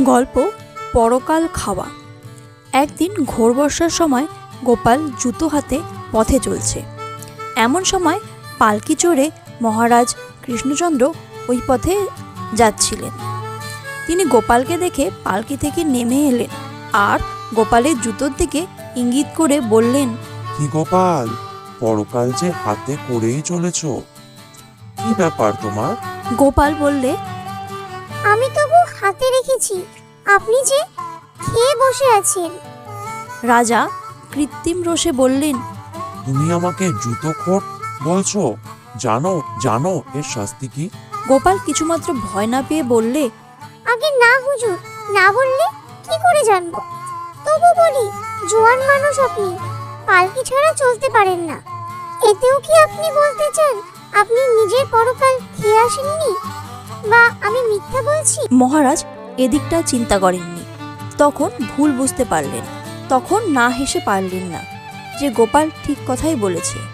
গল্প পরকাল খাওয়া। একদিন ঘোর বর্ষার সময় গোপাল জুতো হাতে পথে চলছে। এমন সময় পালকি চড়ে মহারাজ কৃষ্ণচন্দ্র ওই পথে যাচ্ছিলেন। তিনি গোপালকে দেখে পালকি থেকে নেমে এলেন আর গোপালের জুতোর দিকে ইঙ্গিত করে বললেন কি গোপাল পরকাল যে হাতে করেই চলেছ? কি ব্যাপার তোমার? গোপাল বললে আমি তবু হাতে রেখেছি। আপনি যে খেয়ে বসে আছেন। রাজা কৃত্রিম রোষে বললেন তুমি আমাকে জুতো খোট বলছো? জানো জানো এর শাস্তি কি? গোপাল কিছুমাত্র ভয় না পেয়ে বললে আগে না হুজুর না বললে কি করে জানব? তবু বলি জোয়ান মানুষ আপনি পালকি ছাড়া চলতে পারেন না। এতেও কি আপনি বলতে চান আপনি নিজের পরকাল খেয়ে আসেননি? মিথ্যা বলছি? মহারাজ, এদিকটা চিন্তা করেননি। তখন ভুল বুঝতে পারলেন। তখন না হেসে পারলেন না। যে গোপাল ঠিক কথাই বলেছে।